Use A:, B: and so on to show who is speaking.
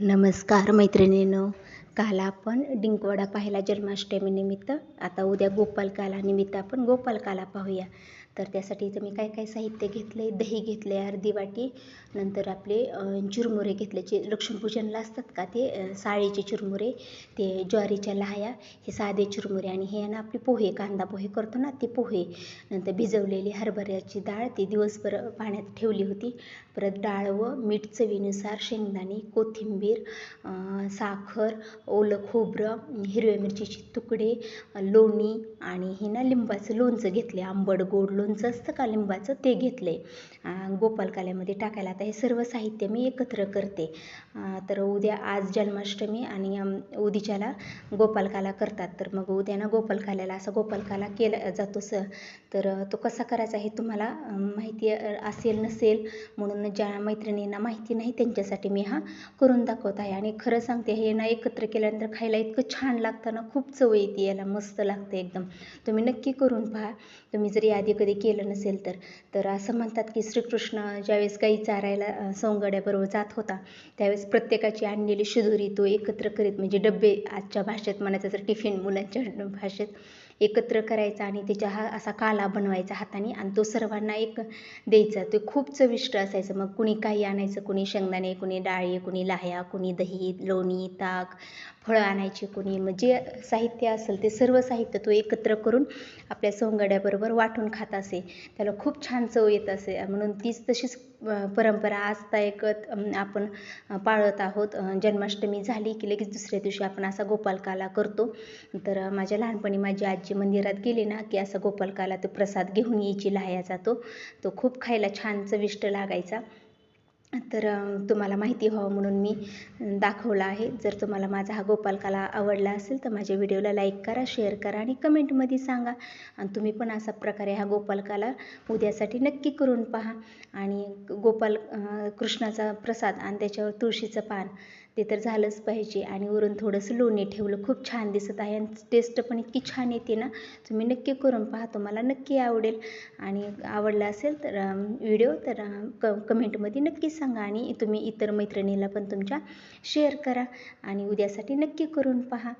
A: नमस्कार मैत्रिणींनो. काला आपण डिंकवडा पाहिला जन्माष्टमीनिमित्त आता उद्या गोपालकाला निमित्त आपण गोपालकाला पाहूया. तर त्यासाठी इथं मी काय काय साहित्य घेतले दही घेतले अर्धी वाटी नंतर आपले चुरमुरे घेतले. जे लक्ष्मीपूजनला असतात का ते साळीचे चुरमुरे ते ज्वारीच्या लहाया हे साधे चुरमुरे आणि हे ना आपले पोहे कांदा पोहे करतो ना ते पोहे. नंतर भिजवलेली हरभऱ्याची डाळ ती दिवसभर पाण्यात ठेवली होती. परत डाळ व मीठ चवीनुसार शेंगदाणे कोथिंबीर साखर ओलं खोबरं हिरव्या मिरचीचे तुकडे लोणी आणि हे ना लिंबाचं लोणचं घेतले आंबट गोड लोणचं असतं का लिंबाचं ते घेतले गोपालकाल्यामध्ये टाकायला आता हे सर्व साहित्य मी एकत्र करते. तर उद्या आज जन्माष्टमी आणि उद्याच्याला गोपालकाला करतात. तर मग उद्या ना गोपालकाल्याला असा गोपालकाला केला जातो स तर तो कसा करायचा हे तुम्हाला माहिती असेल नसेल म्हणून ज्या मैत्रिणींना माहिती नाही त्यांच्यासाठी मी हा करून दाखवत आहे. आणि खरं सांगते हे ना एकत्र केलं केल्यानंतर खायला इतकं छान लागतं ना खूप चव येते याला मस्त लागतं एकदम. तुम्ही नक्की करून पहा. तुम्ही जर आधी कधी केलं नसेल तर. तर असं म्हणतात की श्रीकृष्ण ज्यावेळेस गाई चारायला सौंगड्याबरोबर जात होता त्यावेळेस प्रत्येकाची आणलेली शिदोरी तो एकत्र करीत म्हणजे डबे आजच्या भाषेत म्हणायचं तर टिफिन मुलांच्या भाषेत एकत्र करायचा आणि त्याच्या हा असा काला बनवायचा हाताने आणि तो सर्वांना एक द्यायचा. ते खूप चविष्ट असायचं. मग कुणी काही आणायचं कुणी शेंगदाणे कुणी डाळी कुणी लाह्या कुणी दही लोणी ताक फळं आणायची कोणी मग जे साहित्य असेल ते सर्व साहित्य तो एकत्र करून आपल्या सोंगड्याबरोबर वाटून खात असे. त्याला खूप छान चव येत असे. म्हणून तीच तशीच परंपरा आजता एकत आपण पाळत आहोत. जन्माष्टमी झाली की लगेच दुसऱ्या दिवशी आपण असा गोपालकाला करतो. तर माझ्या लहानपणी माझी आजी मंदिरात गेली ना की असा गोपालकाला तो प्रसाद घेऊन यायची लाह्याचा तो तो खूप खायला छान चविष्ट लागायचा. तर तुम्हाला माहिती व्हावं म्हणून मी दाखवला आहे. जर तुम्हाला माझा हा गोपालकाला आवडला असेल तर माझ्या व्हिडिओला लाईक करा शेअर करा आणि कमेंटमध्ये सांगा. आणि तुम्ही पण असा प्रकारे हा गोपालकाला उद्यासाठी नक्की करून पहा. आणि गोपाल कृष्णाचा प्रसाद आणि त्याच्यावर तुळशीचं पान ते तर झालंच पाहिजे. आणि वरून थोडंसं लोणी ठेवलं. खूप छान दिसत आहे. आणि टेस्ट पण इतकी छान येते ना. तुम्ही नक्की करून पहा तुम्हाला नक्की आवडेल. आणि आवडला असेल तर व्हिडिओ तर क कमेंटमध्ये नक्की सांगा. आणि तुम्ही इतर मैत्रिणीला पण तुमच्या शेअर करा. आणि उद्यासाठी नक्की करून पहा.